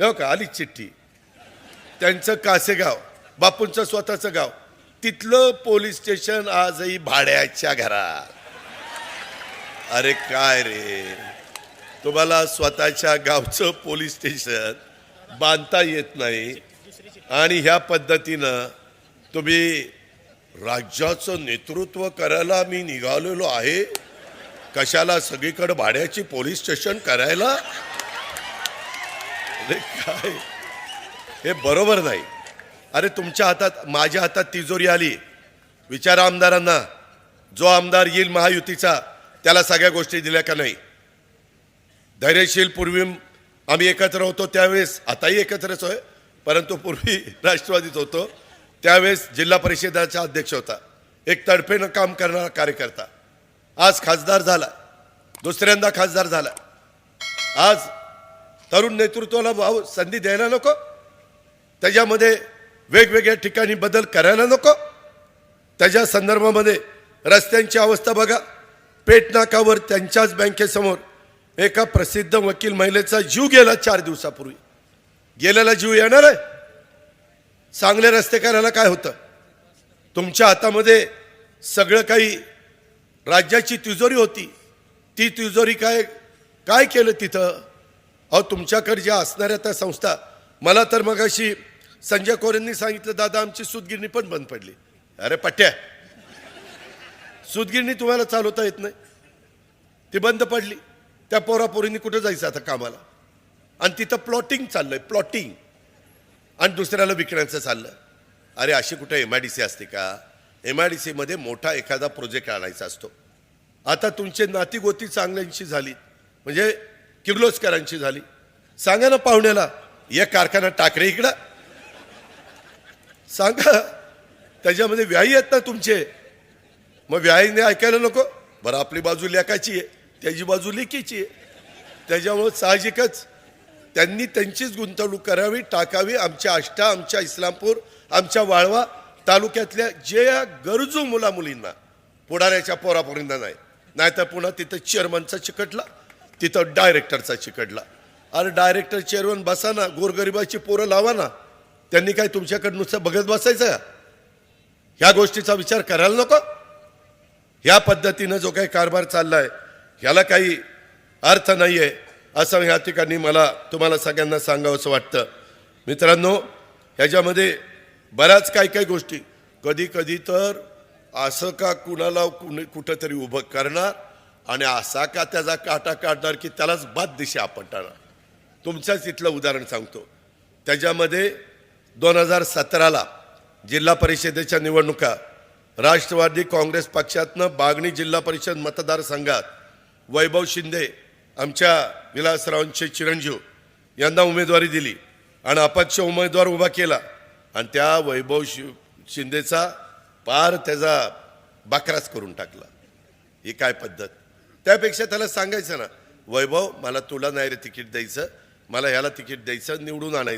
हो का? आली चिठ्ठी. त्यांचं कासेगाव बापूंचं स्वतःचं गाव. तिथलं पोलीस स्टेशन आजही भाड्याच्या घरात. अरे काय रे? तुम्हाला स्वतःच्या गावचं पोलीस स्टेशन बांधता येत नाही आणि ह्या पद्धतीनं तुम्ही राज्याचं नेतृत्व करायला मी निघालेलो आहे. कशाला सगळीकडे भाड्याची पोलीस स्टेशन करायला? अरे काय? हे बरोबर नाही. अरे तुमच्या हातात माझ्या हातात तिजोरी आली. विचारा आमदारांना जो आमदार येईल महायुतीचा त्याला सगळ्या गोष्टी दिल्या का नाही? धैर्यशील पूर्वी आम्ही एकत्र होतो त्यावेळेस आताही एकत्रच होय परंतु पूर्वी राष्ट्रवादीत होतो त्यावेळेस जिल्हा परिषदाचा अध्यक्ष होता. एक तडफेनं काम करणारा कार्यकर्ता. आज खासदार झाला. दुसऱ्यांदा खासदार झाला. आज तरुण नेतृत्वाला भाव संधी द्यायला नको. त्याच्यामध्ये वेगवेगळ्या ठिकाणी बदल करायला नको. त्याच्या संदर्भामध्ये रस्त्यांची अवस्था बघा. पेटनाकावर त्यांच्याच बँकेसमोर एका प्रसिद्ध वकील महिलेचा जीव गेला चार दिवसापूर्वी. गेलेला जीव येणार आहे. चांगले रस्ते करायला काय होतं? तुमच्या हातामध्ये सगळं काही राज्याची तिजोरी होती. ती तिजोरी काय काय केलं तिथं? अहो तुमच्याकडे ज्या असणाऱ्या त्या संस्था मला तर मग अशी संजय कोरेंनी सांगितलं दादा आमची सुतगिरणी पण बंद पडली. अरे पट्ट्या सुतगिरणी तुम्हाला चालवता येत नाही. ती बंद पडली. त्या पोरापोरींनी कुठं जायचं आता कामाला? आणि तिथं प्लॉटिंग चाललंय प्लॉटिंग. आणि दुसऱ्याला विकण्याचं चाललं अरे अशी कुठं एम आय डी सी असते का? एम आय डी सीमध्ये मोठा एखादा प्रोजेक्ट आणायचा असतो. आता तुमचे नातीगोती चांगल्यांशी झाली म्हणजे किर्लोस्करांची झाली. सांगा ना पाहुण्याला एक कारखाना टाकरे इकडं. सांगा त्याच्यामध्ये व्याही आहेत ना तुमचे. मग व्याहीने ऐकायला नको. बरं आपली बाजू लेकाची आहे. त्याची बाजू लेकीची आहे. त्याच्यामुळं साहजिकच त्यांनी त्यांचीच गुंतवणूक करावी टाकावी. आमच्या आष्टा आमच्या इस्लामपूर आमच्या वाळवा तालुक्यातल्या जे गरजू मुला मुलींना पुढाऱ्याच्या पोरापोरींना नाही. नाहीतर पुन्हा तिथं चेअरमनचा चिकटला. तिथं डायरेक्टरचा चिकडला अरे डायरेक्टर चेअरवर बसा ना गोरगरिबाची पोरं लावा ना त्यांनी काय तुमच्याकडे नुसतं बघत बसायचं का? ह्या गोष्टीचा विचार करायला नको. ह्या पद्धतीनं जो काही कारभार चाललाय ह्याला काही अर्थ नाही आहे असं ह्या ठिकाणी मला तुम्हाला सगळ्यांना सांगावंसं वाटतं. मित्रांनो ह्याच्यामध्ये बऱ्याच काही काही गोष्टी. कधी कधी तर असं का कुणाला कुणी कुठंतरी उभं करणार? आणि असा का त्याचा काटा काढणार की त्यालाच बाद दिशा आपटणार तुमच्याच इथलं उदाहरण सांगतो. त्याच्यामध्ये दोन हजार सतराला जिल्हा परिषदेच्या निवडणुका राष्ट्रवादी काँग्रेस पक्षातनं बागणी जिल्हा परिषद मतदारसंघात वैभव शिंदे आमच्या विलासरावांचे चिरंजीव यांना उमेदवारी दिली आणि अपक्ष उमेदवार उभा केला. आणि त्या वैभव शि शिंदेचा पार त्याचा बाकराच करून टाकला. ही काय पद्धत? त्यापेक्षा त्याला सांगायचं ना वैभव मला तुला नाही रे तिकीट द्यायचं. मला ह्याला तिकीट द्यायचं निवडून आणायचं.